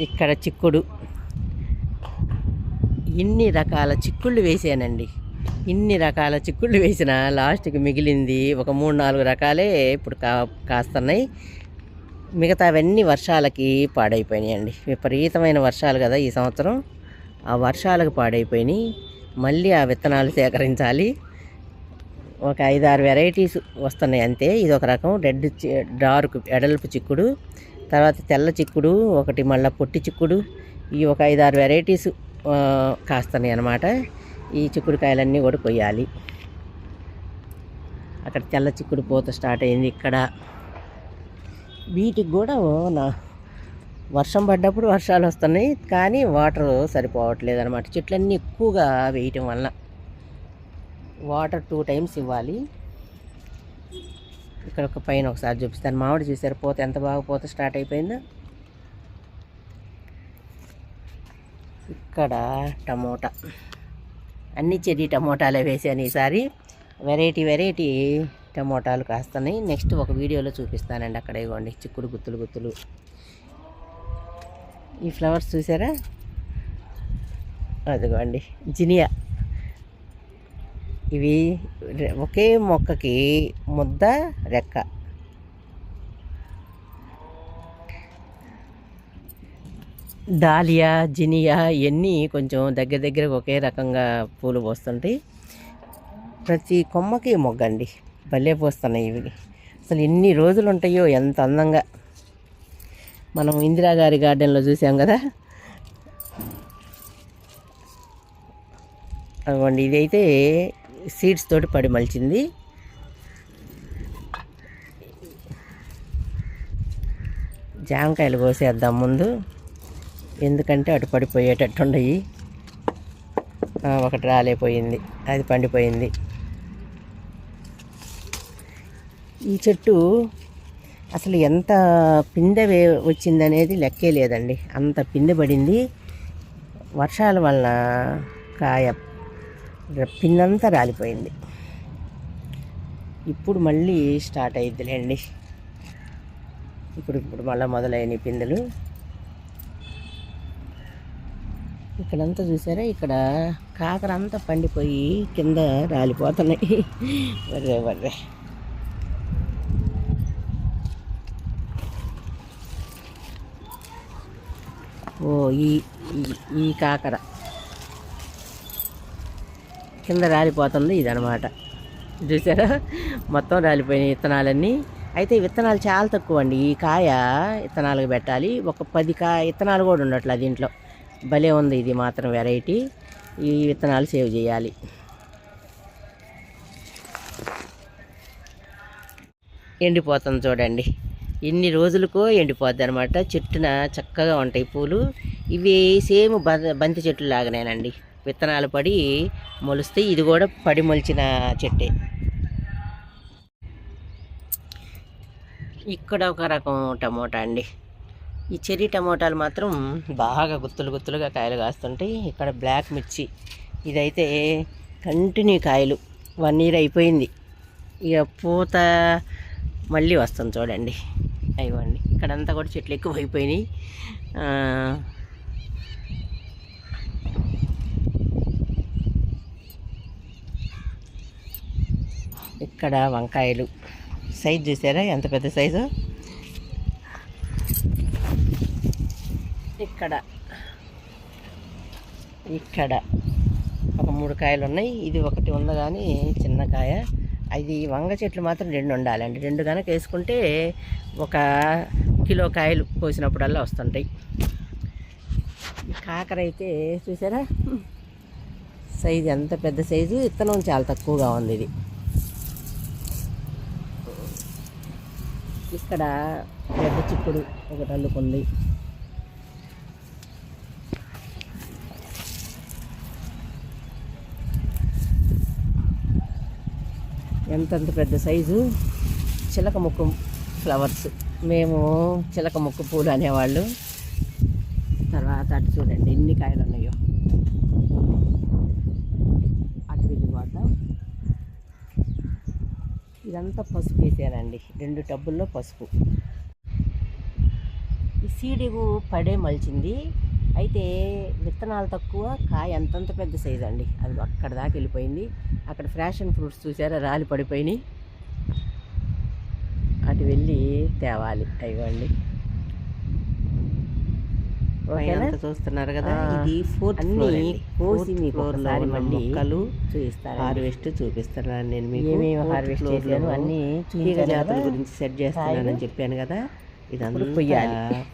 ఇక్కడ చిక్కుడు. ఇన్ని రకాల చిక్కుళ్ళు వేసానండి. ఇన్ని రకాల చిక్కుళ్ళు వేసిన లాస్ట్కి మిగిలింది ఒక మూడు నాలుగు రకాలే ఇప్పుడు కా కాస్తున్నాయి. మిగతావన్నీ వర్షాలకి పాడైపోయినాయండి. విపరీతమైన వర్షాలు కదా ఈ సంవత్సరం. ఆ వర్షాలకు పాడైపోయినాయి. మళ్ళీ ఆ విత్తనాలు సేకరించాలి. ఒక ఐదారు వెరైటీస్ వస్తున్నాయి అంతే. ఇది ఒక రకం. రెడ్ చి- డార్క్ ఎడల్పు చిక్కుడు. తర్వాత తెల్ల చిక్కుడు ఒకటి మళ్ళీ పొట్టి చిక్కుడు ఈ ఒక ఐదారు వెరైటీస్ కాస్తున్నాయి అన్నమాట. ఈ చిక్కుడుకాయలన్నీ కూడా కొయ్యాలి. అక్కడ తెల్ల చిక్కుడు పూత స్టార్ట్ అయింది ఇక్కడ. వీటికి కూడా నా వర్షం పడ్డప్పుడు వర్షాలు వస్తున్నాయి కానీ వాటర్ సరిపోవట్లేదు అనమాట చెట్లన్నీ ఎక్కువగా వేయటం వలన వాటర్ టూ టైమ్స్ ఇవ్వాలి. ఇక్కడ ఒక పైన ఒకసారి చూపిస్తాను మామిడి చూసారు పూత ఎంత బాగా పూత స్టార్ట్ అయిపోయిందో? ఇక్కడ టమోటా. అన్ని చెర్రీ టమోటాలే వేసాను ఈసారి. వెరైటీ వెరైటీ టమోటాలు కాస్తున్నాయి. నెక్స్ట్ ఒక వీడియోలో చూపిస్తానండి అక్కడ ఇవ్వండి. చిక్కుడు గుత్తులు గుత్తులు. ఈ ఫ్లవర్స్ చూసారా? అదిగోండి. జినియా. ఇవి ఒకే మొక్కకి ముద్ద రెక్క. దాలియా జినియా ఇవన్నీ కొంచెం దగ్గర దగ్గర ఒకే రకంగా పూలు పోస్తుంటాయి. ప్రతి కొమ్మకి మొగ్గండి. భలే పోస్తున్నాయి ఇవి. అసలు ఎన్ని రోజులు ఉంటాయో ఎంత అందంగా. మనం ఇందిరా గారి గార్డెన్లో చూసాం కదా? అదిగోండి ఇదైతే సీడ్స్ తోటి పడి మలిచింది. జామకాయలు కోసేద్దాం ముందు. ఎందుకంటే అటు పడిపోయేటట్టు ఉండయి. ఒకటి రాలేపోయింది. అది పండిపోయింది. ఈ చెట్టు అసలు ఎంత పిందె వచ్చిందనేది లెక్కే లేదండి. అంత పిందె పడింది. వర్షాల వలన కాయ పిందంతా రాలిపోయింది. ఇప్పుడు మళ్ళీ స్టార్ట్ అయ్యిద్దిలేండి ఇప్పుడు ఇప్పుడు మళ్ళీ మొదలైన పిందెలు. ఇక్కడంతా చూసారా? ఇక్కడ కాకర అంతా పండిపోయి కింద రాలిపోతున్నాయి. వర్రే వర్రే. ఓ ఈ ఈ- ఈ కాకర. కింద రాలిపోతుంది ఇదనమాట చూసారా? మొత్తం రాలిపోయిన విత్తనాలన్నీ అయితే విత్తనాలు చాలా తక్కువ అండి ఈ కాయ విత్తనాలకు పెట్టాలి. ఒక పది కా విత్తనాలు కూడా ఉండట్లే దీంట్లో. భలే ఉంది ఇది మాత్రం వెరైటీ. ఈ విత్తనాలు సేవ్ చేయాలి. ఎండిపోతుంది చూడండి. ఎన్ని రోజులకో ఎండిపోద్ది అనమాట చెట్టున చక్కగా ఉంటాయి పూలు. ఇవి సేమ్ బ- బంతి చెట్లు లాగానేనండి. విత్తనాలు పడి మొలిస్తే ఇది కూడా పడి మొలిచిన చెట్టే. ఇక్కడ ఒక రకం టమోటా అండి. ఈ చెర్రీ టమోటాలు మాత్రం బాగా గుత్తులు గుత్తులుగా కాయలు కాస్తుంటాయి ఇక్కడ బ్లాక్ మిర్చి ఇదైతే కంటిన్యూ కాయలు. వన్ ఇయర్ అయిపోయింది. ఇక పూత మళ్ళీ వస్తుంది చూడండి. అయివ్వండి ఇక్కడంతా కూడా చెట్లు ఎక్కువ అయిపోయినాయి ఇక్కడ వంకాయలు. సైజ్ చూసారా? ఎంత పెద్ద సైజు ఇక్కడ. ఇక్కడ. ఒక మూడు కాయలు ఉన్నాయి. ఇది ఒకటి ఉంది కానీ చిన్న కాయ. అది వంగ చెట్లు మాత్రం రెండు ఉండాలండి. రెండు కనుక వేసుకుంటే ఒక కిలో కాయలు కోసినప్పుడల్లా వస్తుంటాయి. కాకర అయితే చూసారా? సైజు ఎంత పెద్ద సైజు విత్తనం చాలా తక్కువగా ఉంది ఇది. ఇక్కడ పెద్ద చిక్కుడు ఒకటి అల్లుకుంది. ఎంతంత పెద్ద సైజు? చిలక ముక్కు ఫ్లవర్స్. మేము చిలక ముక్కు పూలు అనేవాళ్ళు. తర్వాత అటు చూడండి ఎన్ని కాయలు ఉన్నాయో అటు వెళ్ళిపోతాం ఇదంతా పసుపు వేసానండి. రెండు టబ్బుల్లో పసుపు. ఈ సీడిగు పడే మలిచింది. అయితే విత్తనాలు తక్కువ కాయ అంతంత పెద్ద సైజు అండి. అది అక్కడ దాకా వెళ్ళిపోయింది. అక్కడ ఫ్యాషన్ ఫ్రూట్స్ చూసారా రాలి పడిపోయినాయి. అటు వెళ్ళి తేవాలి అయ్యండి ఓకేనా చూస్తున్నారు కదా ఇది ఫోర్త్ అన్నీ. కోసి మీకు ఒకసారి మళ్ళీ మొక్కలు చూపిస్తాను హార్వెస్ట్ చూపిస్తున్నాను నేను మీకు హార్వెస్ట్ చేశాను అన్నీ తీగ జాతుల. గురించి సెట్ చేస్తున్నానని చెప్పాను కదా ఇదంతా.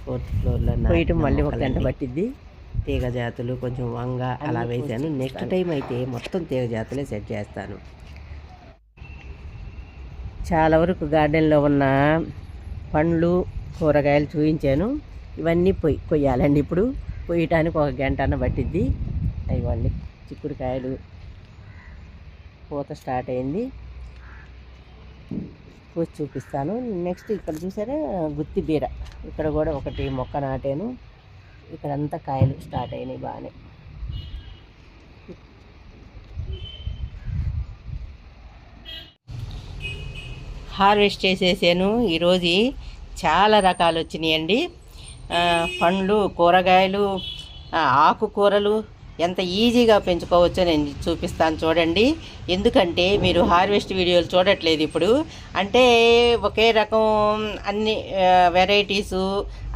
ఫోర్త్ ఫ్లోర్లో పోయటం మళ్ళీ ఒక గంట. పట్టిద్ది తీగ జాతులు కొంచెం వంగ అలా వేసాను కోసి నెక్స్ట్. టైం అయితే మొత్తం తీగ జాతులే సెట్ చేస్తాను చాలా వరకు గార్డెన్లో ఉన్న పండ్లు కూరగాయలు చూపించాను ఇవన్నీ పొయ్యి కొయ్యాలండి ఇప్పుడు. కొయ్యటానికి ఒక గంట అన్న పట్టిద్ది. ఇవ్వండి. చిక్కుడుకాయలు పూత స్టార్ట్ అయింది. కోసి చూపిస్తాను. నెక్స్ట్ ఇక్కడ చూసారా? గుత్తి బీర. ఇక్కడ కూడా ఒకటి మొక్క నాటాను. ఇక్కడంతా కాయలు స్టార్ట్ అయినాయి బాగానే. హార్వెస్ట్ చేసేసాను. ఈరోజు చాలా రకాలు వచ్చినాయండి. పండ్లు కూరగాయలు ఆకుకూరలు ఎంత ఈజీగా పెంచుకోవచ్చో నేను చూపిస్తాను చూడండి. ఎందుకంటే మీరు హార్వెస్ట్ వీడియోలు చూడట్లేదు ఇప్పుడు. అంటే ఒకే రకం అన్ని వెరైటీసు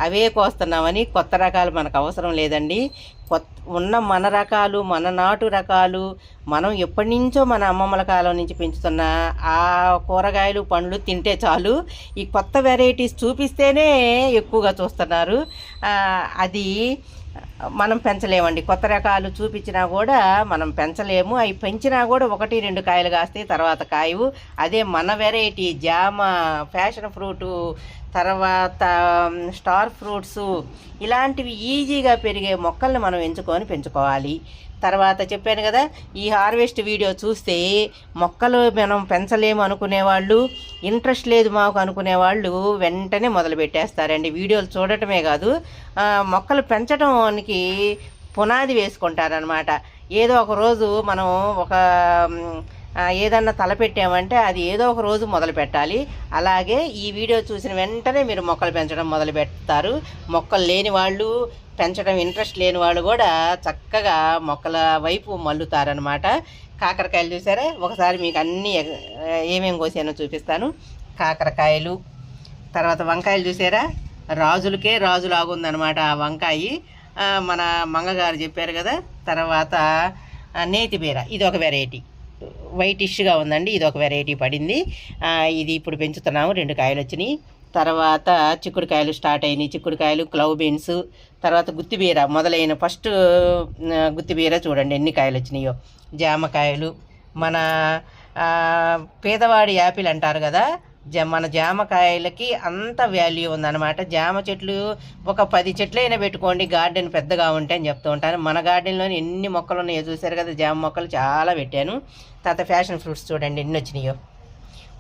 అవే కోస్తున్నామని కొత్త రకాలు మనకు అవసరం లేదండి. కొత్త ఉన్న మన రకాలు మన నాటు రకాలు మనం ఎప్పటి నుంచో మన అమ్మమ్మల కాలం నుంచి పెంచుతున్న ఆ కూరగాయలు పండ్లు తింటే చాలు. ఈ కొత్త వెరైటీస్ చూపిస్తేనే ఎక్కువగా చూస్తున్నారు. అది మనం పెంచలేమండి. కొత్త రకాలు చూపించినా కూడా మనం పెంచలేము. అవి పెంచినా కూడా ఒకటి రెండు కాయలు కాస్తాయి తర్వాత కాయవు. అదే మన వెరైటీ జామ ఫ్యాషన్ ఫ్రూటు తర్వాత స్టార్ ఫ్రూట్స్ ఇలాంటివి ఈజీగా పెరిగే మొక్కల్ని మనం ఎంచుకొని పెంచుకోవాలి. తర్వాత చెప్పాను కదా ఈ హార్వెస్ట్ వీడియో చూస్తే మొక్కలు మనం పెంచలేము అనుకునే వాళ్ళు ఇంట్రెస్ట్ లేదు మాకు అనుకునే వాళ్ళు వెంటనే మొదలు పెట్టేస్తారండి వీడియోలు చూడటమే కాదు మొక్కలు పెంచడానికి పునాది వేసుకుంటారనమాట ఏదో ఒక రోజు మనం ఒక ఏదన్నా తలపెట్టామంటే అది ఏదో ఒక రోజు మొదలు పెట్టాలి. అలాగే ఈ వీడియో చూసిన వెంటనే మీరు మొక్కలు పెంచడం మొదలు పెడతారు. మొక్కలు లేని వాళ్ళు పెంచడం ఇంట్రెస్ట్ లేని వాళ్ళు కూడా చక్కగా మొక్కల వైపు మల్లుతారనమాట కాకరకాయలు చూసారా? ఒకసారి మీకు అన్నీ ఏమేమి కోసానో చూపిస్తాను. కాకరకాయలు తర్వాత వంకాయలు చూసారా? రాజులకే రాజులాగుందనమాట ఆ వంకాయ. మన మంగగారు చెప్పారు కదా? తర్వాత నేతిబీర ఇది ఒక వెరైటీ వైటిష్గా ఉందండి. ఇది ఒక వెరైటీ పడింది. ఇది ఇప్పుడు పెంచుతున్నాము. రెండు కాయలు వచ్చినాయి. తర్వాత చిక్కుడుకాయలు స్టార్ట్ అయినాయి. చిక్కుడుకాయలు క్లౌ బీన్స్ తర్వాత గుత్తిబీర మొదలైన ఫస్ట్ గుత్తిబీర చూడండి ఎన్ని కాయలు వచ్చినాయో. జామకాయలు మన పేదవాడి యాపిల్ అంటారు కదా మన జామకాయలకి అంత వాల్యూ ఉందన్నమాట. జామ చెట్లు ఒక పది చెట్లు అయినా పెట్టుకోండి గార్డెన్ పెద్దగా ఉంటే అని చెప్తూ ఉంటాను. మన గార్డెన్లోని ఎన్ని మొక్కలు ఉన్నాయో చూసారు కదా జామ మొక్కలు చాలా పెట్టాను. తర్వాత ఫ్యాషన్ ఫ్రూట్స్ చూడండి ఎన్ని వచ్చినాయో.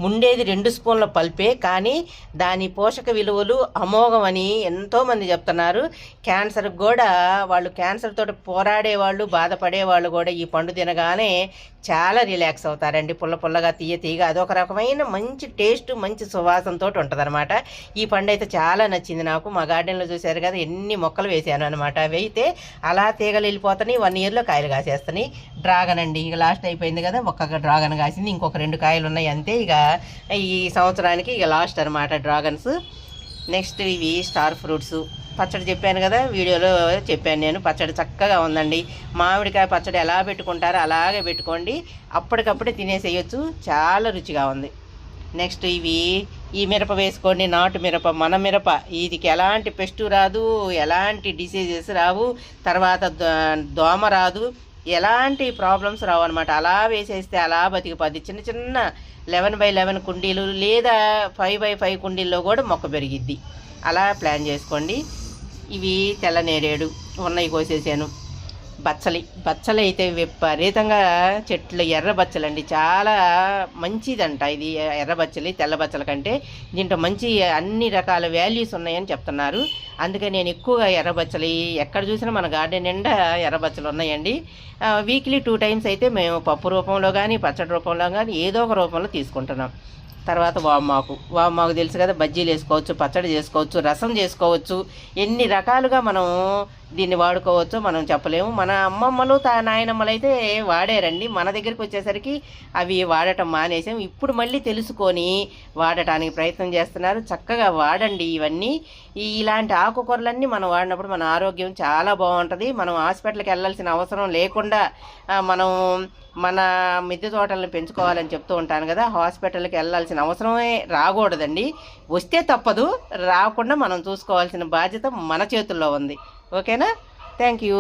ముండేది రెండు స్పూన్ల పల్పే కానీ దాని పోషక విలువలు అమోఘమని ఎంతోమంది చెప్తున్నారు. క్యాన్సర్ కూడా వాళ్ళు క్యాన్సర్ తోటి పోరాడే వాళ్ళు బాధపడే వాళ్ళు కూడా ఈ పండు తినగానే చాలా రిలాక్స్ అవుతారండి. పుల్ల పుల్లగా తీయ తీయగా అదొక రకమైన మంచి టేస్ట్ మంచి సువాసనతో ఉంటుందన్నమాట. ఈ పండు అయితే చాలా నచ్చింది నాకు. మా గార్డెన్లో చూశారు కదా ఎన్ని మొక్కలు వేసాను అనమాట అవి అయితే అలా తీగలు వెళ్ళిపోతున్నాయి వన్ ఇయర్లో కాయలు కాసేస్తున్నాయి. డ్రాగన్ అండి. ఇక లాస్ట్ అయిపోయింది కదా ఒక్క డ్రాగన్ కాసింది ఇంకొక రెండు కాయలు ఉన్నాయి అంతే. ఇక ఈ సంవత్సరానికి ఇక లాస్ట్ అనమాట డ్రాగన్స్ నెక్స్ట్ ఇవి స్టార్ ఫ్రూట్స్ పచ్చడి చెప్పాను కదా వీడియోలో చెప్పాను నేను. పచ్చడి చక్కగా ఉందండి. మామిడికాయ పచ్చడి ఎలా పెట్టుకుంటారో అలాగే పెట్టుకోండి. అప్పటికప్పుడే తినేసేయచ్చు. చాలా రుచిగా ఉంది. నెక్స్ట్ ఇవి ఈ మిరప వేసుకోండి. నాటు మిరప మన మిరప. వీటికి ఎలాంటి పెస్టు రాదు ఎలాంటి డిసీజెస్ రావు. తర్వాత దో- దోమ రాదు. ఎలాంటి ప్రాబ్లమ్స్ రావు అనమాట అలా వేసేస్తే అలా బతికిపోద్ది. చిన్న చిన్న లెవెన్ బై లెవెన్ కుండీలు లేదా ఫైవ్ బై ఫైవ్ కుండీల్లో కూడా మొక్క పెరిగిద్ది. అలా ప్లాన్ చేసుకోండి. ఇవి తెల్ల నేరేడు ఉన్నాయి కోసేసాను. బచ్చలి బచ్చలి అయితే విపరీతంగా చెట్లు ఎర్ర బచ్చలండి. చాలా మంచిదంట ఇది ఎర్ర బచ్చలి తెల్ల బచ్చల కంటే. దీంట్లో మంచి అన్ని రకాల వాల్యూస్ ఉన్నాయని చెప్తున్నారు. అందుకే నేను ఎక్కువగా ఎర్రబచ్చలి ఎక్కడ చూసినా మన గార్డెన్ నిండా ఎర్ర బచ్చలు ఉన్నాయండి. వీక్లీ టూ టైమ్స్ అయితే మేము పప్పు రూపంలో కానీ పచ్చడి రూపంలో కానీ ఏదో ఒక రూపంలో తీసుకుంటున్నాం. తర్వాత వామాకు వామాకు తెలుసు కదా బజ్జీలు వేసుకోవచ్చు పచ్చడి చేసుకోవచ్చు రసం చేసుకోవచ్చు. ఎన్ని రకాలుగా మనం దీన్ని వాడుకోవచ్చో మనం చెప్పలేము. మన అమ్మమ్మలు తా నాయనమ్మలు అయితే వాడారండి. మన దగ్గరికి వచ్చేసరికి అవి వాడటం మానేసాం. ఇప్పుడు మళ్ళీ తెలుసుకొని వాడటానికి ప్రయత్నం చేస్తున్నారు. చక్కగా వాడండి ఇవన్నీ. ఇలాంటి ఆకుకూరలన్నీ మనం వాడినప్పుడు మన ఆరోగ్యం చాలా బాగుంటుంది. మనం హాస్పిటల్కి వెళ్ళాల్సిన అవసరం లేకుండా మనం మన మిద్దె తోటలను పెంచుకోవాలని చెప్తూ ఉంటాను కదా. హాస్పిటల్కి వెళ్ళాల్సిన అవసరమే రాకూడదండి. వస్తే తప్పదు. రాకుండా మనం చూసుకోవాల్సిన బాధ్యత మన చేతుల్లో ఉంది. ఓకేనా థ్యాంక్ యూ